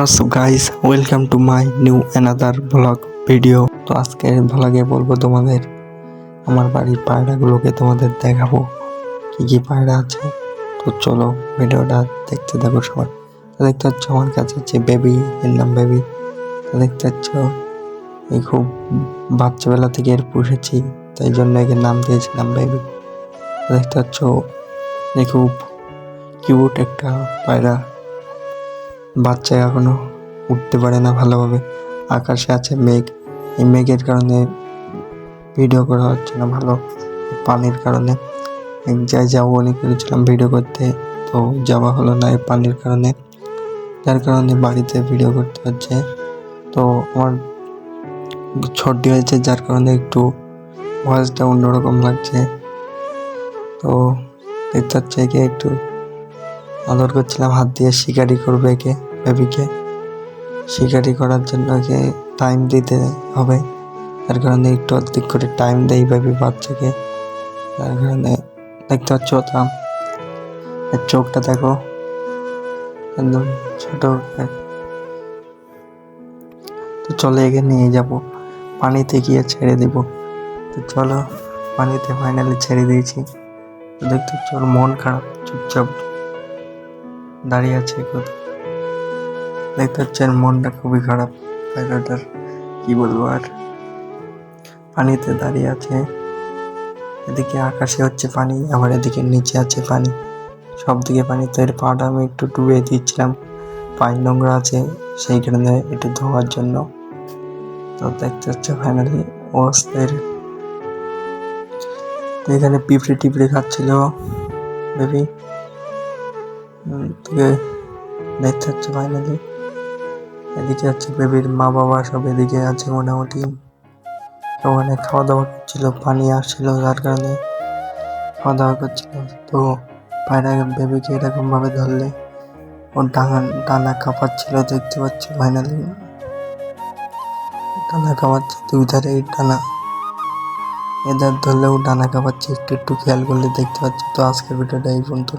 WhatsApp guys, welcome to my new another blog video. তো আজকের ব্লগে বলব তোমাদের, আমার বাড়ির পায়রাগুলোকে তোমাদের দেখাবো, কি কি পায়রা আছে। তো চলো ভিডিওটা দেখতে সবাই। তো দেখতে পাচ্ছ আমার কাছে আছে বেবি, এর নাম বেবি। দেখতে পাচ্ছ, এই খুব বাচ্চাবেলা থেকে এর পুষেছি, তাই জন্য একে নাম দিয়েছিলাম বেবি। দেখতে পাচ্ছ, এ খুব কিউট একটা পায়রা। বাচ্চা এখনও উঠতে পারে না ভালোভাবে। আকাশে আছে মেঘ। এই মেঘের কারণে ভিডিও করা হচ্ছে না ভালো। পানির কারণে। এক জায়গায় যাব অনেক করেছিলাম ভিডিও করতে, তো যাওয়া হলো না এই পানির কারণে। যার কারণে বাড়িতে ভিডিও করতে হচ্ছে। তো আমার সর্দি হয়েছে, যার কারণে একটু ভয়েসটা অন্যরকম লাগছে। তো দেখতে হচ্ছে কি একটু আদর করছিলাম, হাত দিয়ে শিকারি করবে একে, বেবিকে। শিকারি করার জন্য একে টাইম দিতে হবে। তার কারণে একটু অধিক করে টাইম দেয় বেবি বাচ্চাকে। তার কারণে দেখতে পাচ্ছ ওটা? এর চোখটা দেখো। একদম ছোট তো চলে এগে নিয়ে যাব। পানিতে গিয়ে ছেড়ে দিব। তো চলো, পানিতে ফাইনালি ছেড়ে দিয়েছি। দেখতে ওর মন খারাপ, চুপচাপ। দাঁড়িয়ে আছে দেখতে এর মনটা খুবই খারাপ। পায়রাটার কি বলব আর? পানিতে দাঁড়িয়ে আছে। এদিকে আকাশে হচ্ছে পানি, আবার এদিকে নিচে আছে পানি। সব দিকে পানি। তো এর পাটা আমি একটু ডুবে দিচ্ছিলাম। পানি নোংরা আছে, সেই কারণে একটু ধোয়ার জন্য। তো দেখতে হচ্ছে ফাইনালি অবস্থার তো এখানে পিঁপড়ে টিপড়ে খাচ্ছিল বেবি তোকে দেখতে হচ্ছে ফাইনালি এদিকে হচ্ছে বেবির মা বাবা সব এদিকে আছে মোটামুটি। ওখানে খাওয়া দাওয়া করছিল, পানি আসছিল যার কারণে খাওয়া দাওয়া করছিল। তো পায়রা বেবিকে এরকম ভাবে ধরলে ওর ডানা ডানা কাঁপাচ্ছিল, দেখতে পাচ্ছি ফাইনালি ডানা কাঁপাচ্ছে, দুই ধারে ডানা। এদের ধরলেও ডানা কাঁপাচ্ছে, একটু একটু খেয়াল করলে দেখতে পাচ্ছি। তো আজকের ভিডিওটা এই পর্যন্ত।